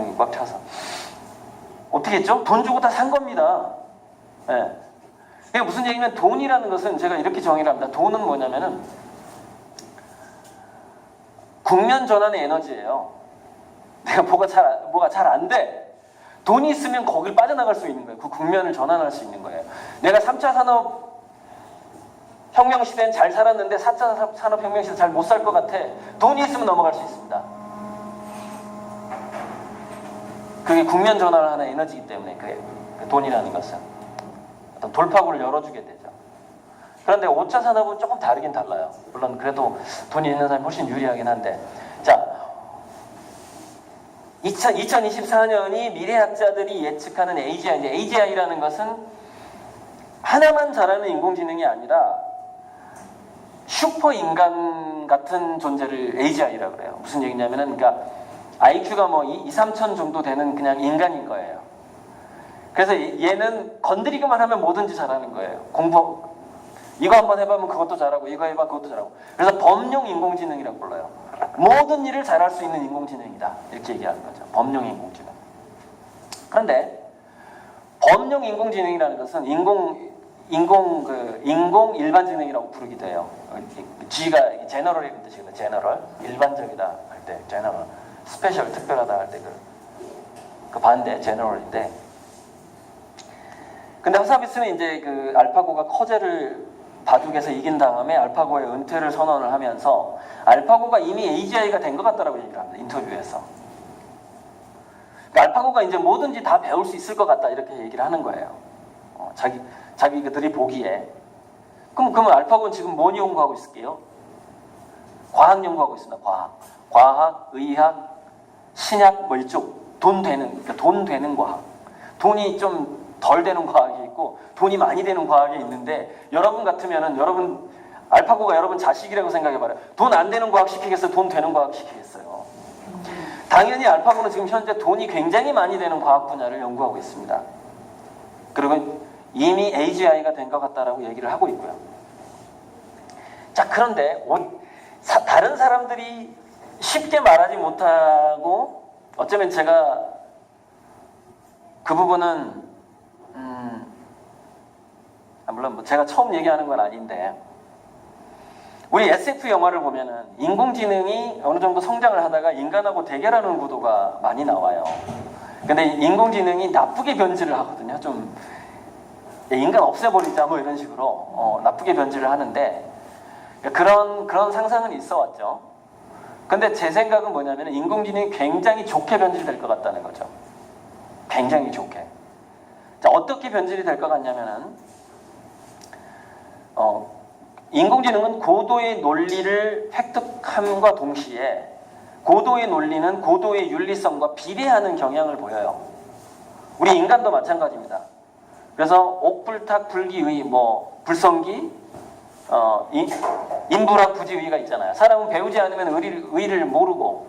대통령이 꽉 차서 어떻게 했죠? 돈 주고 다 산 겁니다. 예. 그게 무슨 얘기냐면 돈이라는 것은 제가 이렇게 정의를 합니다. 돈은 뭐냐면은 국면 전환의 에너지예요. 내가 뭐가 잘 뭐가 잘 안 돼. 돈이 있으면 거길 빠져나갈 수 있는 거예요. 그 국면을 전환할 수 있는 거예요. 내가 3차 산업 혁명 시대는 잘 살았는데 4차 산업 혁명 시대 잘 못 살 것 같아. 돈이 있으면 넘어갈 수 있습니다. 그게 국면 전환을 하는 에너지이기 때문에 그래. 그 돈이라는 것은 어떤 돌파구를 열어주게 되죠. 그런데 5차 산업은 조금 다르긴 달라요. 물론 그래도 돈이 있는 사람이 훨씬 유리하긴 한데. 자, 2000, 2024년이 미래학자들이 예측하는 AGI, AGI라는 것은 하나만 잘하는 인공지능이 아니라 슈퍼 인간 같은 존재를 AGI라고 그래요. 무슨 얘기냐면은, 그러니까 IQ가 뭐 2, 3천 정도 되는 그냥 인간인 거예요. 그래서 얘는 건드리기만 하면 뭐든지 잘하는 거예요. 공부, 이거 한번 해보면 그것도 잘하고, 이거 해봐 그것도 잘하고. 그래서 범용 인공지능이라고 불러요. 모든 일을 잘할 수 있는 인공지능이다. 이렇게 얘기하는 거죠. 범용 인공지능. 그런데 범용 인공지능이라는 것은 인공 인공 그 인공 일반 지능이라고 부르기도 해요. G가 제너럴이 그 뜻이거든요. 제너럴 일반적이다 할 때 제너럴 스페셜 특별하다 할 때 그 그 반대 제너럴인데 근데 하사비스는 이제 그 알파고가 커제를 바둑에서 이긴 다음에 알파고의 은퇴를 선언을 하면서 알파고가 이미 AGI가 된 것 같다라고 얘기를 합니다. 인터뷰에서. 그러니까 알파고가 이제 뭐든지 다 배울 수 있을 것 같다 이렇게 얘기를 하는 거예요. 어, 자기 자기들이 보기에. 그럼 그러면 알파고는 지금 뭐 연구하고 있을게요? 과학 연구하고 있습니다. 과학, 과학, 의학, 신약 뭐 이쪽 돈 되는 그러니까 돈 되는 과학. 돈이 좀 덜 되는 과학이 있고 돈이 많이 되는 과학이 있는데 여러분 같으면은 여러분 알파고가 여러분 자식이라고 생각해봐요. 돈 안 되는 과학 시키겠어요? 돈 되는 과학 시키겠어요? 당연히 알파고는 지금 현재 돈이 굉장히 많이 되는 과학 분야를 연구하고 있습니다. 그리고 이미 AGI가 된 것 같다라고 얘기를 하고 있고요. 자, 그런데 다른 사람들이 쉽게 말하지 못하고 어쩌면 제가 그 부분은 음, 아, 물론 뭐 제가 처음 얘기하는 건 아닌데 우리 SF 영화를 보면은 인공지능이 어느 정도 성장을 하다가 인간하고 대결하는 구도가 많이 나와요. 근데 인공지능이 나쁘게 변질을 하거든요. 좀 인간 없애버리자 뭐 이런 식으로 어, 나쁘게 변질을 하는데 그런 그런 상상은 있어 왔죠. 근데 제 생각은 뭐냐면 인공지능이 굉장히 좋게 변질될 것 같다는 거죠. 굉장히 좋게. 자 어떻게 변질이 될 것 같냐면은 어, 인공지능은 고도의 논리를 획득함과 동시에 고도의 논리는 고도의 윤리성과 비례하는 경향을 보여요. 우리 인간도 마찬가지입니다. 그래서 옥불탁 불기의 뭐 불성기 어, 인, 인부락 부지의가 있잖아요. 사람은 배우지 않으면 의리를, 의리를 모르고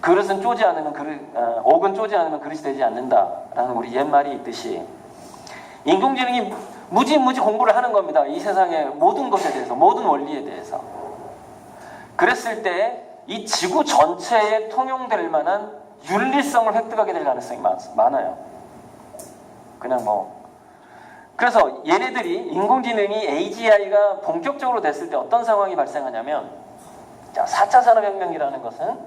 그릇은 쪼지 않으면 그릇, 어, 옥은 쪼지 않으면 그릇이 되지 않는다라는 우리 옛말이 있듯이 인공지능이 무지무지 공부를 하는 겁니다. 이 세상의 모든 것에 대해서, 모든 원리에 대해서. 그랬을 때 이 지구 전체에 통용될 만한 윤리성을 획득하게 될 가능성이 많, 많아요. 그냥 뭐. 그래서 얘네들이 인공지능이 AGI가 본격적으로 됐을 때 어떤 상황이 발생하냐면, 자, 4차 산업혁명이라는 것은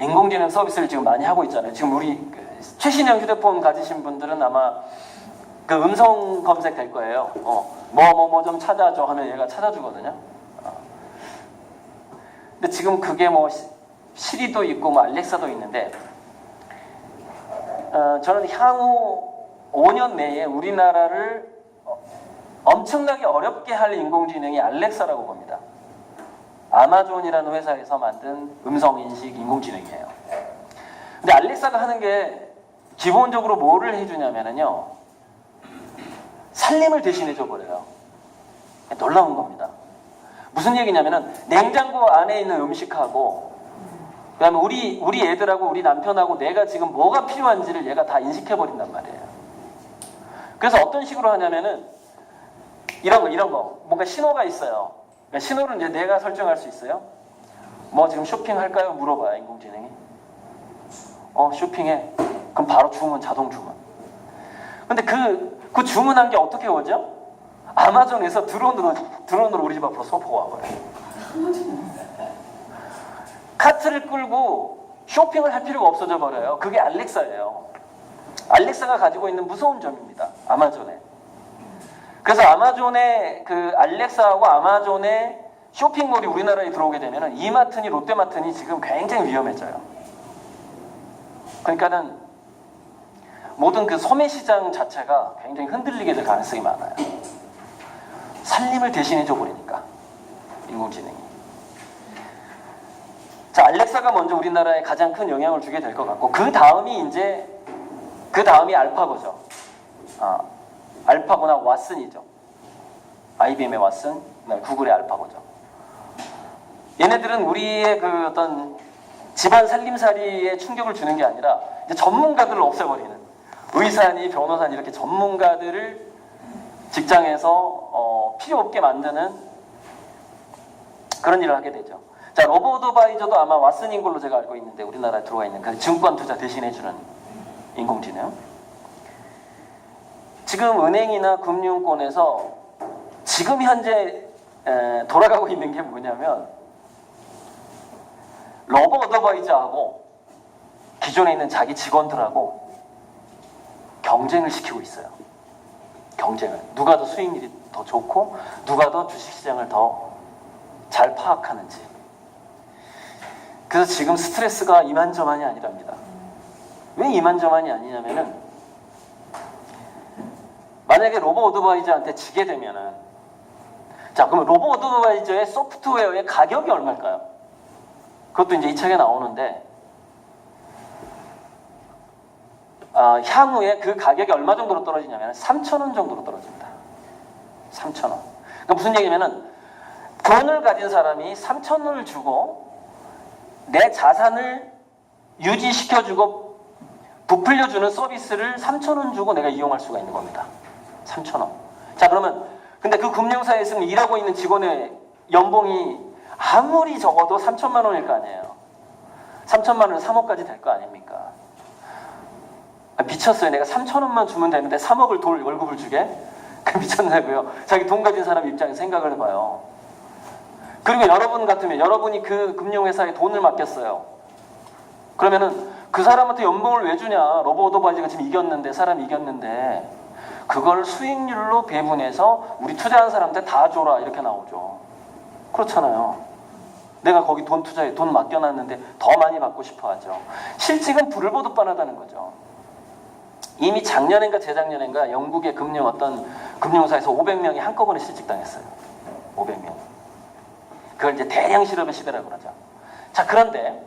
인공지능 서비스를 지금 많이 하고 있잖아요. 지금 우리 그 최신형 휴대폰 가지신 분들은 아마 그 음성 검색 될 거예요. 어, 뭐뭐 뭐 좀 찾아줘 하면 얘가 찾아주거든요. 어. 근데 지금 그게 뭐 시- 시리도 있고 뭐 알렉사도 있는데 어, 저는 향후 5년 내에 우리나라를 어, 엄청나게 어렵게 할 인공지능이 알렉사라고 봅니다. 아마존이라는 회사에서 만든 음성인식 인공지능이에요. 근데 알렉사가 하는 게 기본적으로 뭐를 해주냐면요. 살림을 대신해줘 버려요. 놀라운 겁니다. 무슨 얘기냐면은 냉장고 안에 있는 음식하고 그 다음에 우리 우리 애들하고 우리 남편하고 내가 지금 뭐가 필요한지를 얘가 다 인식해 버린단 말이에요. 그래서 어떤 식으로 하냐면은 이런 거 이런 거 뭔가 신호가 있어요. 그러니까 신호를 이제 내가 설정할 수 있어요. 뭐 지금 쇼핑할까요? 물어봐요 인공지능이. 어 쇼핑해. 그럼 바로 주문 자동 주문. 근데 그, 그 주문한 게 어떻게 오죠? 아마존에서 드론으로 드론으로 우리 집 앞으로 소포가 와버려요. 카트를 끌고 쇼핑을 할 필요가 없어져 버려요. 그게 알렉사예요. 알렉사가 가지고 있는 무서운 점입니다. 아마존에. 그래서 아마존의 그 알렉사하고 아마존의 쇼핑몰이 우리나라에 들어오게 되면 이마트니 롯데마트니 지금 굉장히 위험해져요. 그러니까는 모든 그 소매 시장 자체가 굉장히 흔들리게 될 가능성이 많아요. 살림을 대신해 줘 버리니까 인공지능이. 자, 알렉사가 먼저 우리나라에 가장 큰 영향을 주게 될 것 같고 그 다음이 이제 그 다음이 알파고죠. 아, 알파고나 왓슨이죠. IBM의 왓슨, 구글의 알파고죠. 얘네들은 우리의 그 어떤 집안 살림살이에 충격을 주는 게 아니라 전문가들을 없애버리는 의사니 변호사니 이렇게 전문가들을 직장에서 어, 필요 없게 만드는 그런 일을 하게 되죠. 자, 로보어드바이저도 아마 왓슨인 걸로 제가 알고 있는데 우리나라에 들어와 있는 그 증권 투자 대신해주는 인공지능. 지금 은행이나 금융권에서 지금 현재 에, 돌아가고 있는 게 뭐냐면 로버 어드바이저하고 기존에 있는 자기 직원들하고 경쟁을 시키고 있어요. 경쟁을. 누가 더 수익률이 더 좋고 누가 더 주식시장을 더 잘 파악하는지. 그래서 지금 스트레스가 이만저만이 아니랍니다. 왜 이만저만이 아니냐면은 만약에 로버 어드바이저한테 지게 되면은 자 그러면 로버 어드바이저의 소프트웨어의 가격이 얼마일까요? 그것도 이제 이 책에 나오는데 아, 향후에 그 가격이 얼마 정도로 떨어지냐면 3천 원 정도로 떨어집니다. 3천 원. 그러니까 무슨 얘기냐면은 돈을 가진 사람이 3천 원을 주고 내 자산을 유지시켜주고 부풀려주는 서비스를 3천 원 주고 내가 이용할 수가 있는 겁니다. 3천 원. 자 그러면 근데 그 금융사에서는 일하고 있는 직원의 연봉이 아무리 적어도 3천만 원일 거 아니에요. 3천만 원은 3억까지 될 거 아닙니까? 아, 미쳤어요. 내가 3천 원만 주면 되는데 3억을 돌 월급을 주게? 그 미쳤냐고요. 자기 돈 가진 사람 입장에 생각을 해봐요. 그리고 여러분 같으면 여러분이 그 금융회사에 돈을 맡겼어요. 그러면은 그 사람한테 연봉을 왜 주냐? 로버 오토바이즈가 지금 이겼는데 사람 이겼는데 그걸 수익률로 배분해서 우리 투자한 사람한테 다 줘라 이렇게 나오죠. 그렇잖아요. 내가 거기 돈 투자해 돈 맡겨놨는데 더 많이 받고 싶어 하죠. 실직은 불을 보듯 뻔하다는 거죠. 이미 작년인가 재작년인가 영국의 금융 어떤 금융사에서 500명이 한꺼번에 실직당했어요. 500명. 그걸 이제 대량 실업의 시대라고 그러죠. 자, 그런데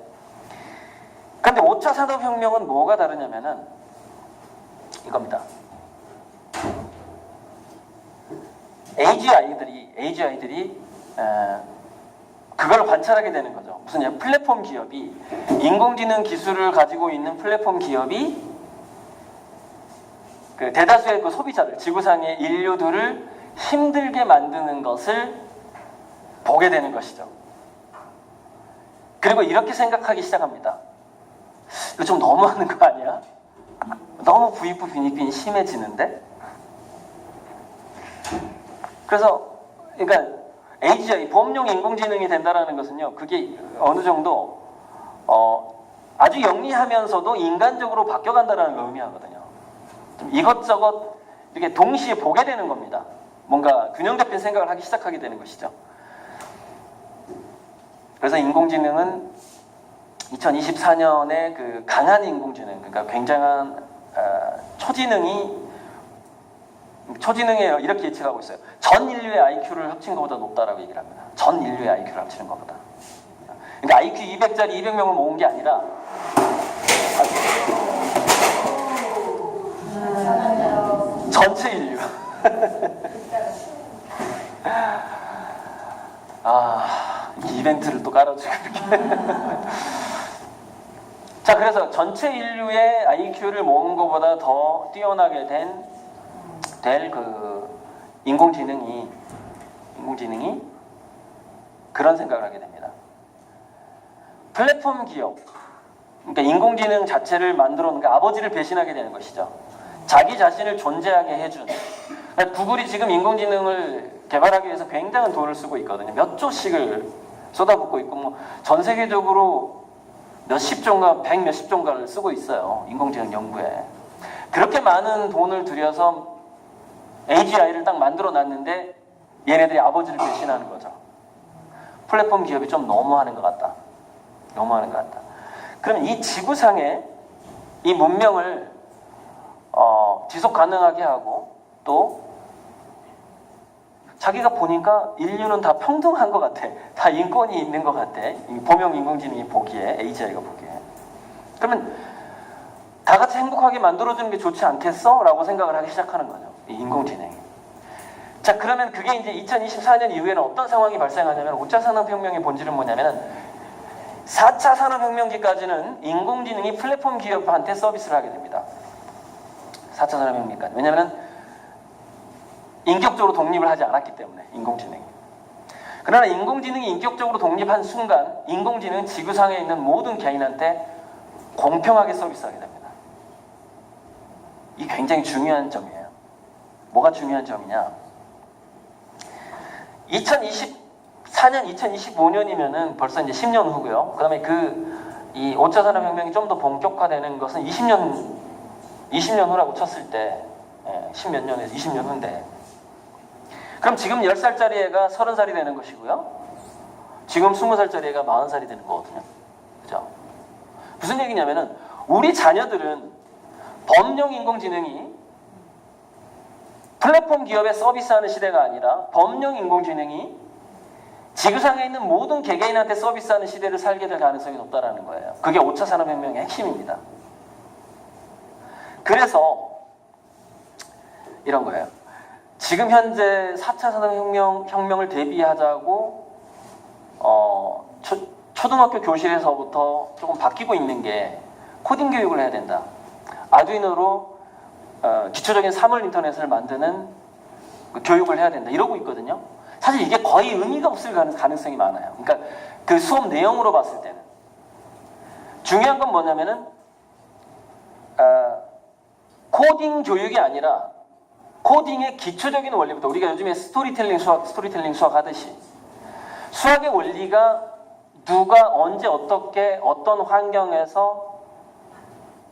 근데 5차 산업혁명은 뭐가 다르냐면은 이겁니다. AGI들이 AGI들이 그걸 관찰하게 되는 거죠. 무슨 플랫폼 기업이 인공지능 기술을 가지고 있는 플랫폼 기업이 그 대다수의 그 소비자들, 지구상의 인류들을 힘들게 만드는 것을 보게 되는 것이죠. 그리고 이렇게 생각하기 시작합니다. 이거 좀 너무하는 거 아니야? 너무 부익부 빈익빈이 심해지는데? 그래서, 그러니까 AGI, 범용 인공지능이 된다라는 것은요, 그게 어느 정도, 어, 아주 영리하면서도 인간적으로 바뀌어간다라는 걸 의미하거든요. 좀 이것저것 이렇게 동시에 보게 되는 겁니다. 뭔가 균형 잡힌 생각을 하기 시작하게 되는 것이죠. 그래서 인공지능은 2024년에 그 강한 인공지능, 그러니까 굉장한 어, 초지능이 초지능에 이렇게 예측하고 있어요. 전 인류의 IQ를 합친 것보다 높다라고 얘기를 합니다. 전 인류의 IQ를 합치는 것보다. 그러니까 IQ 200짜리 200명을 모은 게 아니라 전체 인류. 아, 이 이벤트를 또 깔아주고 이렇게. 자, 그래서 전체 인류의 IQ를 모은 것보다 더 뛰어나게 된, 될 그 인공지능이, 인공지능이 그런 생각을 하게 됩니다. 플랫폼 기업, 그러니까 인공지능 자체를 만들어 놓은 게 아버지를 배신하게 되는 것이죠. 자기 자신을 존재하게 해준. 그러니까 구글이 지금 인공지능을 개발하기 위해서 굉장한 돈을 쓰고 있거든요. 몇 조씩을 쏟아붓고 있고 뭐 전 세계적으로 몇십 조인가 백 몇십 조인가를 쓰고 있어요. 인공지능 연구에. 그렇게 많은 돈을 들여서 AGI를 딱 만들어 놨는데 얘네들이 아버지를 배신하는 거죠. 플랫폼 기업이 좀 너무하는 것 같다. 너무하는 것 같다. 그러면 이 지구상에 이 문명을 어, 지속 가능하게 하고 또 자기가 보니까 인류는 다 평등한 것 같아. 다 인권이 있는 것 같아. 이 범용 인공지능이 보기에, AGI가 보기에. 그러면 다 같이 행복하게 만들어주는 게 좋지 않겠어? 라고 생각을 하기 시작하는 거죠. 이 인공지능이. 자, 그러면 그게 이제 2024년 이후에는 어떤 상황이 발생하냐면 5차 산업혁명의 본질은 뭐냐면은 4차 산업혁명기까지는 인공지능이 플랫폼 기업한테 서비스를 하게 됩니다. 4차 산업혁명까지. 왜냐하면 인격적으로 독립을 하지 않았기 때문에 인공지능이. 그러나 인공지능이 인격적으로 독립한 순간 인공지능은 지구상에 있는 모든 개인한테 공평하게 서비스하게 됩니다. 이 굉장히 중요한 점이에요. 뭐가 중요한 점이냐? 2024년, 2025년이면은 벌써 이제 10년 후고요. 그다음에 그 이 5차 산업혁명이 좀 더 본격화되는 것은 20년 20년 후라고 쳤을 때 예, 10몇 년에서 20년 후인데 그럼 지금 10살짜리 애가 30살이 되는 것이고요. 지금 20살짜리 애가 40살이 되는 거거든요. 그죠? 무슨 얘기냐면은 우리 자녀들은 범용 인공지능이 플랫폼 기업에 서비스하는 시대가 아니라 범용 인공지능이 지구상에 있는 모든 개개인한테 서비스하는 시대를 살게 될 가능성이 높다라는 거예요. 그게 5차 산업혁명의 핵심입니다. 그래서 이런 거예요. 지금 현재 4차 산업혁명 혁명을 대비하자고 어, 초, 초등학교 교실에서부터 조금 바뀌고 있는 게 코딩 교육을 해야 된다. 아두이노로 어, 기초적인 사물 인터넷을 만드는 그 교육을 해야 된다. 이러고 있거든요. 사실 이게 거의 의미가 없을 가능- 가능성이 많아요. 그러니까 그 수업 내용으로 봤을 때는 중요한 건 뭐냐면은 어, 코딩 교육이 아니라 코딩의 기초적인 원리부터 우리가 요즘에 스토리텔링 수학 스토리텔링 수학 하듯이 수학의 원리가 누가 언제 어떻게 어떤 환경에서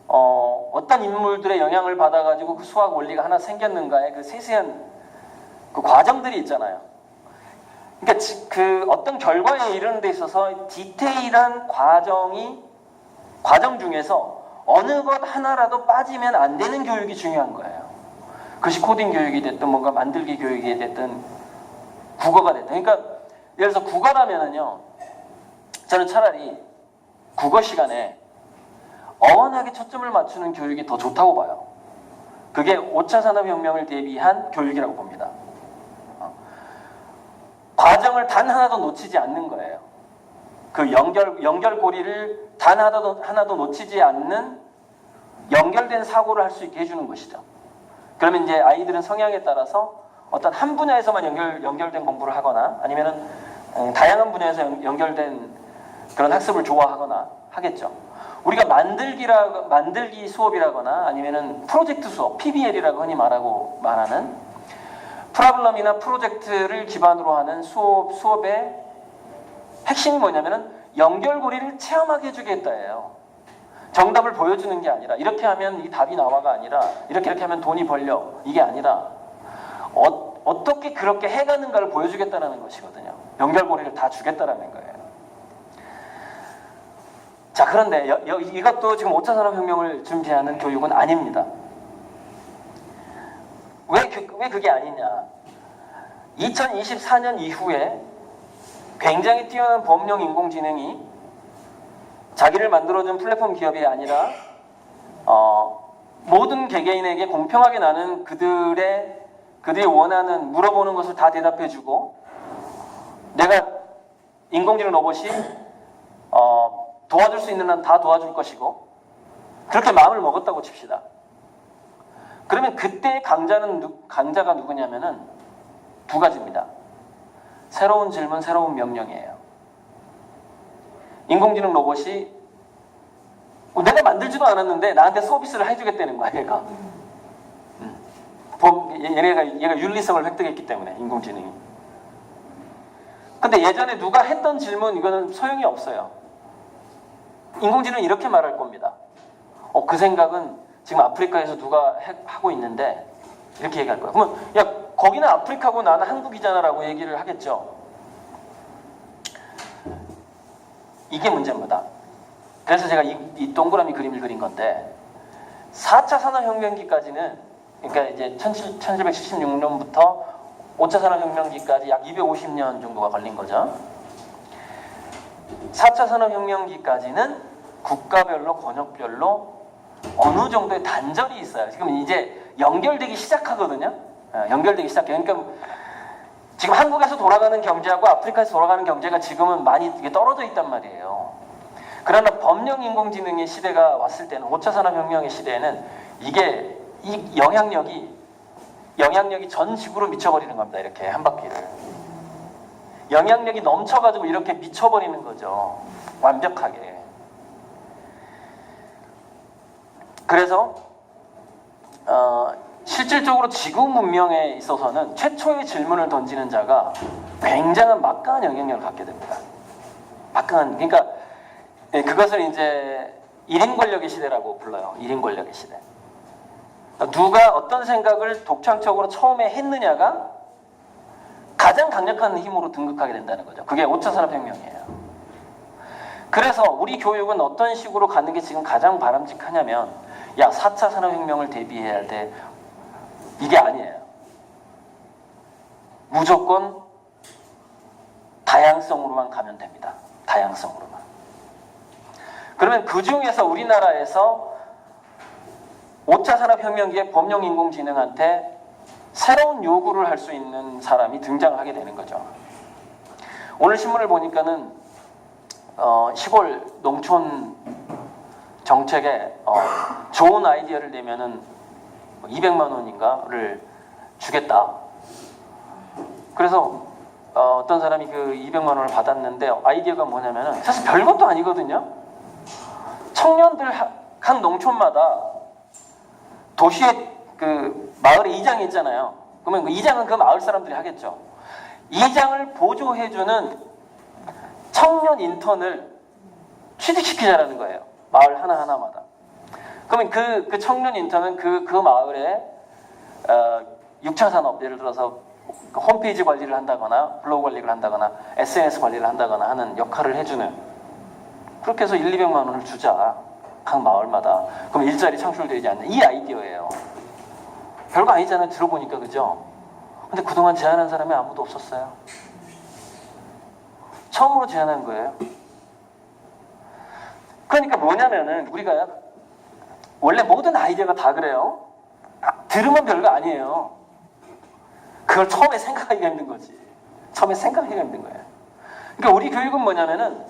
어, 어떤 인물들의 영향을 받아가지고 그 수학 원리가 하나 생겼는가의 그 세세한 그 과정들이 있잖아요. 그러니까 지- 그 어떤 결과에 이르는 데 있어서 디테일한 과정이 과정 중에서 어느 것 하나라도 빠지면 안 되는 교육이 중요한 거예요. 그것이 코딩 교육이 됐든 뭔가 만들기 교육이 됐든 국어가 됐든 그러니까 예를 들어서 국어라면은요 저는 차라리 국어 시간에 어원하게 초점을 맞추는 교육이 더 좋다고 봐요. 그게 5차 산업혁명을 대비한 교육이라고 봅니다. 어. 과정을 단 하나도 놓치지 않는 거예요. 그 연결, 연결고리를 단 하나도, 하나도 놓치지 않는 연결된 사고를 할 수 있게 해주는 것이죠. 그러면 이제 아이들은 성향에 따라서 어떤 한 분야에서만 연결, 연결된 공부를 하거나 아니면은 음, 다양한 분야에서 연- 연결된 그런 학습을 좋아하거나 하겠죠. 우리가 만들기라 만들기 수업이라거나 아니면은 프로젝트 수업 PBL이라고 흔히 말하고 말하는 프로블럼이나 프로젝트를 기반으로 하는 수업 수업의 핵심이 뭐냐면은 연결고리를 체험하게 해주겠다예요. 정답을 보여주는 게 아니라 이렇게 하면 이 답이 나와가 아니라 이렇게 이렇게 하면 돈이 벌려 이게 아니라 어, 어떻게 그렇게 해가는가를 보여주겠다는 것이거든요. 연결고리를 다 주겠다라는 거예요. 자 그런데 여- 여- 이것도 지금 5차 산업혁명을 준비하는 교육은 아닙니다. 왜, 그- 왜 그게 아니냐? 2024년 이후에 굉장히 뛰어난 범용 인공지능이 자기를 만들어준 플랫폼 기업이 아니라 어, 모든 개개인에게 공평하게 나는 그들의 그들이 원하는 물어보는 것을 다 대답해주고 내가 인공지능 로봇이 어, 도와줄 수 있는 한 다 도와줄 것이고 그렇게 마음을 먹었다고 칩시다. 그러면 그때의 강자는 누- 강자가 누구냐면은 두 가지입니다. 새로운 질문, 새로운 명령이에요. 인공지능 로봇이 어, 내가 만들지도 않았는데 나한테 서비스를 해주겠다는 거야 얘가. 음. 얘네가 얘가 윤리성을 획득했기 때문에 인공지능이. 근데 예전에 누가 했던 질문 이거는 소용이 없어요. 인공지능은 이렇게 말할 겁니다. 어, 그 생각은 지금 아프리카에서 누가 해- 하고 있는데 이렇게 얘기할 거야. 그러면 야 거기는 아프리카고 나는 한국이잖아 라고 얘기를 하겠죠. 이게 문제입니다. 그래서 제가 이, 이 동그라미 그림을 그린 건데 4차 산업혁명기까지는 그러니까 이제 1776년부터 5차 산업혁명기까지 약 250년 정도가 걸린 거죠. 4차 산업혁명기까지는 국가별로 권역별로 어느 정도의 단절이 있어요. 지금 이제 연결되기 시작하거든요. 어, 연결되기 시작해요. 그러니까 지금 한국에서 돌아가는 경제하고 아프리카에서 돌아가는 경제가 지금은 많이 떨어져 있단 말이에요. 그러나 범용 인공지능의 시대가 왔을 때는 5차 산업혁명의 시대에는 이게 이 영향력이 영향력이 전 지구로 미쳐버리는 겁니다. 이렇게 한 바퀴를 영향력이 넘쳐가지고 이렇게 미쳐버리는 거죠. 완벽하게. 그래서 어, 실질적으로 지구 문명에 있어서는 최초의 질문을 던지는 자가 굉장한 막강한 영향력을 갖게 됩니다. 막강한 그러니까 예, 그것을 이제 1인 권력의 시대라고 불러요. 1인 권력의 시대. 누가 어떤 생각을 독창적으로 처음에 했느냐가 가장 강력한 힘으로 등극하게 된다는 거죠. 그게 5차 산업혁명이에요. 그래서 우리 교육은 어떤 식으로 가는 게 지금 가장 바람직하냐면 야 4차 산업혁명을 대비해야 할때 이게 아니에요. 무조건 다양성으로만 가면 됩니다. 다양성으로만. 그러면 그 중에서 우리나라에서 5차 산업혁명기에 범용 인공지능한테 새로운 요구를 할 수 있는 사람이 등장하게 되는 거죠. 오늘 신문을 보니까는 어, 시골 농촌 정책에 어, 좋은 아이디어를 내면은 200만 원인가를 주겠다. 그래서 어, 떤 사람이 그 200만 원을 받았는데 아이디어가 뭐냐면은 사실 별것도 아니거든요. 청년들 하- 각 농촌마다 도시의 그 마을의 이장이 있잖아요. 그러면 그 이장은 그 마을 사람들이 하겠죠. 이장을 보조해주는 청년 인턴을 취직시키자라는 거예요. 마을 하나 하나마다. 그러면 그, 그 청년 인턴은 그, 그 마을에 어, 6차 산업 예를 들어서 그 홈페이지 관리를 한다거나 블로그 관리를 한다거나 SNS 관리를 한다거나 하는 역할을 해주는 그렇게 해서 1, 200만 원을 주자 각 마을마다 그럼 일자리 창출되지 않는 이 아이디어예요. 별거 아니잖아요. 들어보니까 그죠? 근데 그동안 제안한 사람이 아무도 없었어요. 처음으로 제안한 거예요. 그러니까 뭐냐면은 우리가 원래 모든 아이디어가 다 그래요. 들으면 별거 아니에요. 그걸 처음에 생각하기가 힘든 거지. 처음에 생각하기가 힘든 거예요. 그러니까 우리 교육은 뭐냐면은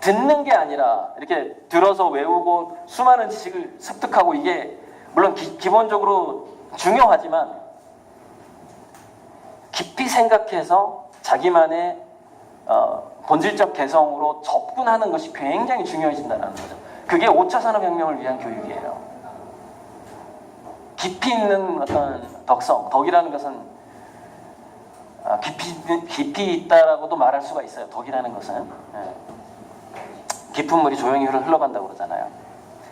듣는 게 아니라 이렇게 들어서 외우고 수많은 지식을 습득하고 이게 물론 기, 기본적으로 중요하지만 깊이 생각해서 자기만의 어, 본질적 개성으로 접근하는 것이 굉장히 중요해진다는 거죠. 그게 5차 산업혁명을 위한 교육이에요. 깊이 있는 어떤 덕성, 덕이라는 것은 아, 깊이, 깊이 있다라고도 말할 수가 있어요. 덕이라는 것은. 예. 깊은 물이 조용히 흘러- 흘러간다고 그러잖아요.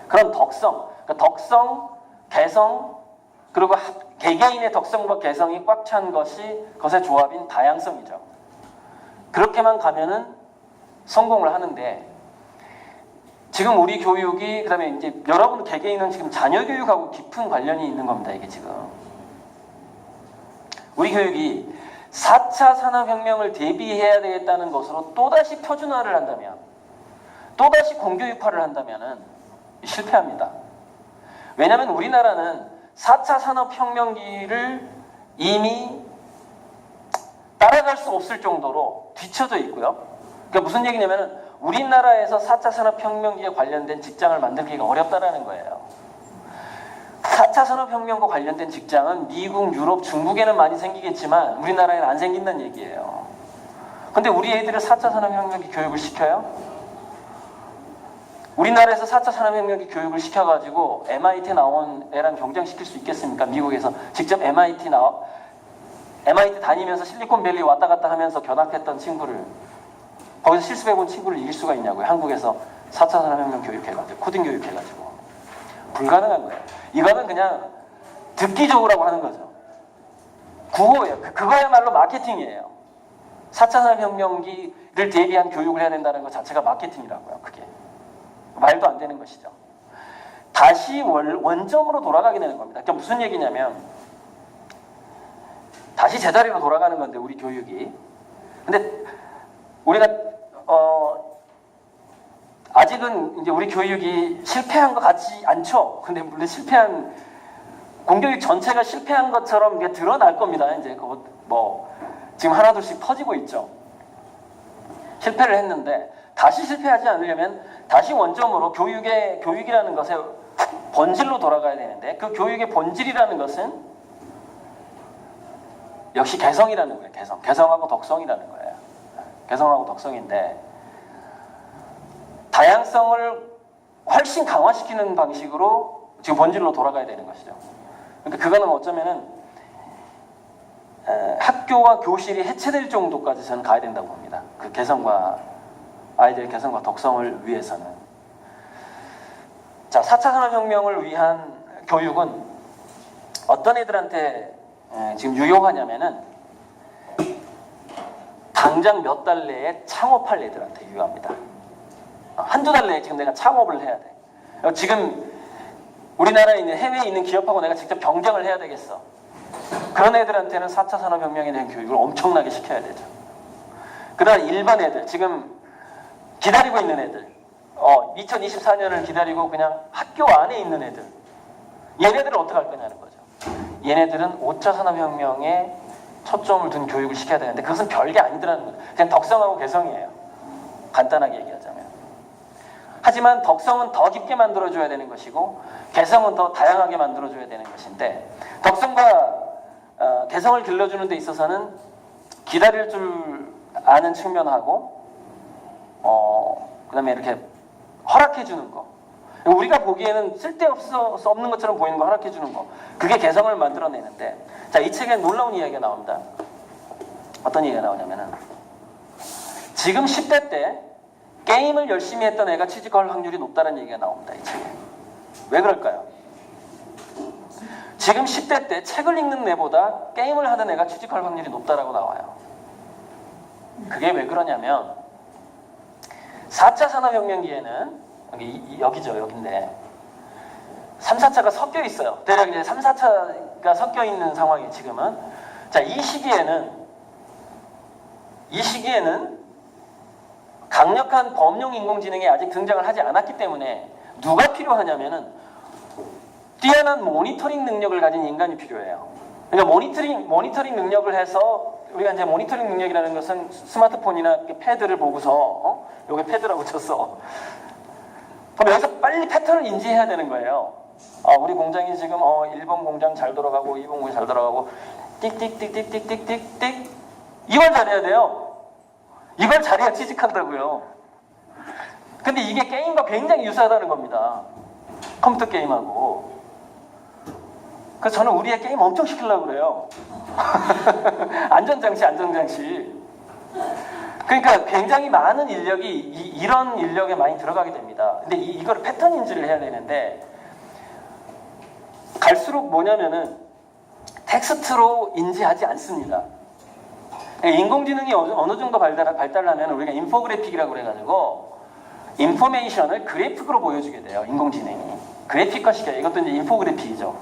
그런 덕성, 그 덕성, 개성, 그리고 하- 개개인의 덕성과 개성이 꽉 찬 것이 것의 조합인 다양성이죠. 그렇게만 가면은 성공을 하는데 지금 우리 교육이 그다음에 이제 여러분 개개인은 지금 자녀 교육하고 깊은 관련이 있는 겁니다. 이게 지금 우리 교육이 4차 산업혁명을 대비해야 되겠다는 것으로 또다시 표준화를 한다면 또다시 공교육화를 한다면 실패합니다. 왜냐하면 우리나라는 4차 산업혁명기를 이미 따라갈 수 없을 정도로 뒤쳐져 있고요. 그러니까 무슨 얘기냐면은 우리나라에서 4차 산업혁명기에 관련된 직장을 만들기가 어렵다라는 거예요. 4차 산업혁명과 관련된 직장은 미국, 유럽, 중국에는 많이 생기겠지만 우리나라에는 안 생긴다는 얘기예요. 근데 우리 애들을 4차 산업혁명기 교육을 시켜요? 우리나라에서 4차 산업혁명 교육을 시켜가지고 MIT 나온 애랑 경쟁시킬 수 있겠습니까? 미국에서 직접 MIT 나 MIT 다니면서 실리콘밸리 왔다 갔다 하면서 견학했던 친구를 거기서 실습해본 친구를 이길 수가 있냐고요. 한국에서 4차 산업혁명 교육해가지고 코딩 교육해가지고 불가능한 거예요. 이거는 그냥 듣기 좋으라고 하는 거죠. 구호예요. 그- 그거야말로 마케팅이에요. 4차 산업혁명기를 대비한 교육을 해야 된다는 것 자체가 마케팅이라고요. 그게 말도 안 되는 것이죠. 다시 원, 원점으로 돌아가게 되는 겁니다. 그게 무슨 얘기냐면 다시 제자리로 돌아가는 건데 우리 교육이. 근데 우리가 어 아직은 이제 우리 교육이 실패한 것 같지 않죠. 근데 물론 실패한 공교육 전체가 실패한 것처럼 이게 드러날 겁니다. 이제 그뭐 지금 하나둘씩 터지고 있죠. 실패를 했는데 다시 실패하지 않으려면 다시 원점으로 교육의 교육이라는 것의 본질로 돌아가야 되는데 그 교육의 본질이라는 것은 역시 개성이라는 거예요. 개성. 개성하고 덕성이라는 거예요. 개성하고 덕성인데 다양성을 훨씬 강화시키는 방식으로 지금 본질로 돌아가야 되는 것이죠. 그러니까 그거는 어쩌면은 에, 학교와 교실이 해체될 정도까지 저는 가야 된다고 봅니다. 그 개성과 아이들의 개성과 덕성을 위해서는. 자, 4차 산업혁명을 위한 교육은 어떤 애들한테 에, 지금 유용하냐면은 당장 몇 달 내에 창업할 애들한테 유효합니다. 어, 한두 달 내에 지금 내가 창업을 해야 돼. 어, 지금 우리나라에 있는 해외에 있는 기업하고 내가 직접 경쟁을 해야 되겠어. 그런 애들한테는 4차 산업혁명에 대한 교육을 엄청나게 시켜야 되죠. 그 다음 일반 애들, 지금 기다리고 있는 애들, 어, 2024년을 기다리고 그냥 학교 안에 있는 애들, 얘네들은 어떻게 할 거냐는 거죠. 얘네들은 5차 산업혁명에 초점을 둔 교육을 시켜야 되는데 그것은 별게 아니더라는 거죠. 그냥 덕성하고 개성이에요. 간단하게 얘기하자면. 하지만 덕성은 더 깊게 만들어줘야 되는 것이고 개성은 더 다양하게 만들어줘야 되는 것인데 덕성과 어, 개성을 길러주는 데 있어서는 기다릴 줄 아는 측면하고 어, 그 다음에 이렇게 허락해 주는 거 우리가 보기에는 쓸데없어 없는 것처럼 보이는 거 허락해 주는 거 그게 개성을 만들어내는데 자 이 책에 놀라운 이야기가 나옵니다 어떤 얘기가 나오냐면은 지금 10대 때 게임을 열심히 했던 애가 취직할 확률이 높다는 얘기가 나옵니다. 이 책에. 왜 그럴까요? 지금 10대 때 책을 읽는 애보다 게임을 하는 애가 취직할 확률이 높다라고 나와요. 그게 왜 그러냐면 4차 산업혁명기에는 여기, 여기죠 여기인데 3, 4차가 섞여 있어요. 대략 이제 3, 4차가 섞여 있는 상황이 지금은 자 이 시기에는 이 시기에는 강력한 범용 인공지능이 아직 등장을 하지 않았기 때문에 누가 필요하냐면은 뛰어난 모니터링 능력을 가진 인간이 필요해요. 그러니까 모니터링 모니터링 능력을 해서 우리가 이제 모니터링 능력이라는 것은 스마트폰이나 패드를 보고서 어? 요게 패드라고 쳤어. 그럼 여기서 빨리 패턴을 인지해야 되는 거예요. 아, 우리 공장이 지금 어, 1번 공장 잘 돌아가고 2번 공장 잘 돌아가고 띡띡띡띡띡띡띡 이걸 잘해야 돼요. 이걸 잘해야 취직한다고요. 근데 이게 게임과 굉장히 유사하다는 겁니다. 컴퓨터 게임하고. 그래서 저는 우리의 게임 엄청 시키려고 그래요. 안전장치, 안전장치. 그러니까 굉장히 많은 인력이 이, 런 인력에 많이 들어가게 됩니다. 근데 이, 이거를 패턴 인지를 해야 되는데 갈수록 뭐냐면은 텍스트로 인지하지 않습니다. 인공지능이 어느, 정도 발달, 발달하면 우리가 인포그래픽이라고 그래가지고 인포메이션을 그래픽으로 보여주게 돼요. 인공지능이. 그래픽화 시켜요. 이것도 이제 인포그래픽이죠.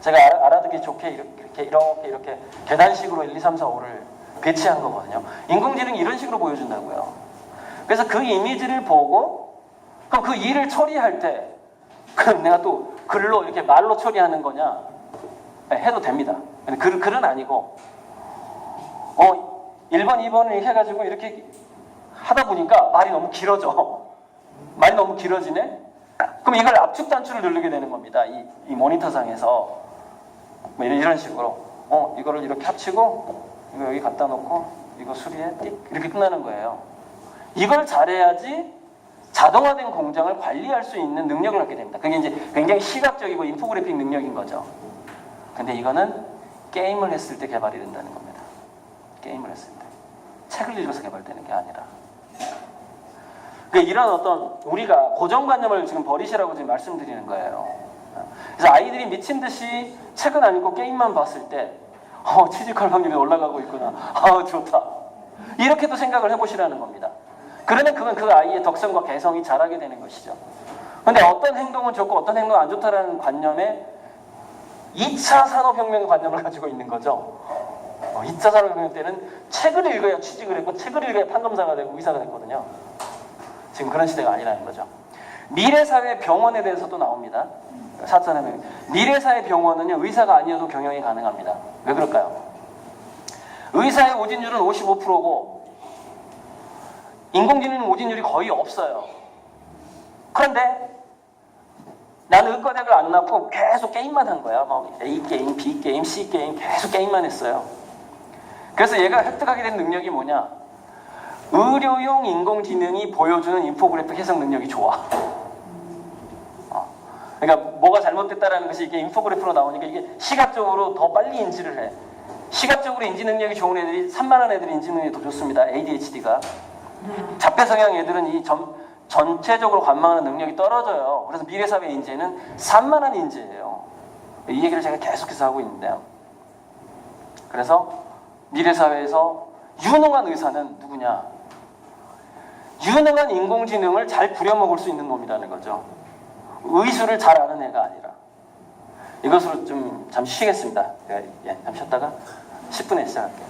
제가 알아, 알아듣기 좋게 이렇게 이렇게 이렇게 계단식으로 1, 2, 3, 4, 5를 배치한 거거든요. 인공지능이 이런 식으로 보여준다고요. 그래서 그 이미지를 보고 그럼 그 일을 처리할 때 그럼 내가 또 글로 이렇게 말로 처리하는 거냐 네, 해도 됩니다. 글, 글은 아니고 어 1번, 2번을 이렇게 해가지고 이렇게 하다 보니까 말이 너무 길어져. 말이 너무 길어지네? 그럼 이걸 압축 단추를 누르게 되는 겁니다. 이, 이 모니터상에서. 뭐 이런, 이런 식으로. 어, 이거를 이렇게 합치고, 이거 여기 갖다 놓고, 이거 수리해, 띡. 이렇게 끝나는 거예요. 이걸 잘해야지 자동화된 공장을 관리할 수 있는 능력을 갖게 됩니다. 그게 이제 굉장히 시각적이고 인포그래픽 능력인 거죠. 근데 이거는 게임을 했을 때 개발이 된다는 겁니다. 게임을 했을 때. 책을 읽어서 개발되는 게 아니라. 그러니까 이런 어떤 우리가 고정관념을 지금 버리시라고 지금 말씀드리는 거예요. 그래서 아이들이 미친 듯이 책은 안 읽고 게임만 봤을 때, 어, 취직할 확률이 올라가고 있구나. 아, 좋다. 이렇게 도 생각을 해보시라는 겁니다. 그러면 그건 그 아이의 덕성과 개성이 자라게 되는 것이죠. 근데 어떤 행동은 좋고 어떤 행동은 안 좋다라는 관념에 2차 산업혁명 관념을 가지고 있는 거죠. 어, 2차 산업혁명 때는 책을 읽어야 취직을 했고 책을 읽어야 판검사가 되고 의사가 됐거든요. 지금 그런 시대가 아니라는 거죠. 미래 사회 병원에 대해서도 나옵니다. 사천하면 미래사회 병원은요 의사가 아니어도 경영이 가능합니다. 왜 그럴까요? 의사의 오진율은 55%고 인공지능 오진율이 거의 없어요. 그런데 나는 의과대학을 안 나왔고 계속 게임만 한 거야. 뭐 A 게임, B 게임, C 게임 계속 게임만 했어요. 그래서 얘가 획득하게 된 능력이 뭐냐? 의료용 인공지능이 보여주는 인포그래픽 해석 능력이 좋아. 어. 그러니까 뭐가 잘못됐다라는 것이 이게 인포그래프로 나오니까 이게 시각적으로 더 빨리 인지를 해. 시각적으로 인지 능력이 좋은 애들이 산만한 애들이 인지 능력이 더 좋습니다. ADHD가. 자폐 성향 애들은 이 전, 전체적으로 관망하는 능력이 떨어져요. 그래서 미래 사회 인재는 산만한 인재예요. 이 얘기를 제가 계속해서 하고 있는데요. 그래서 미래 사회에서 유능한 의사는 누구냐? 유능한 인공지능을 잘 부려먹을 수 있는 놈이라는 거죠. 의술을 잘 아는 애가 아니라. 이것으로 좀 잠시 쉬겠습니다. 예, 예, 잠시 쉬었다가 10분에 시작할게요.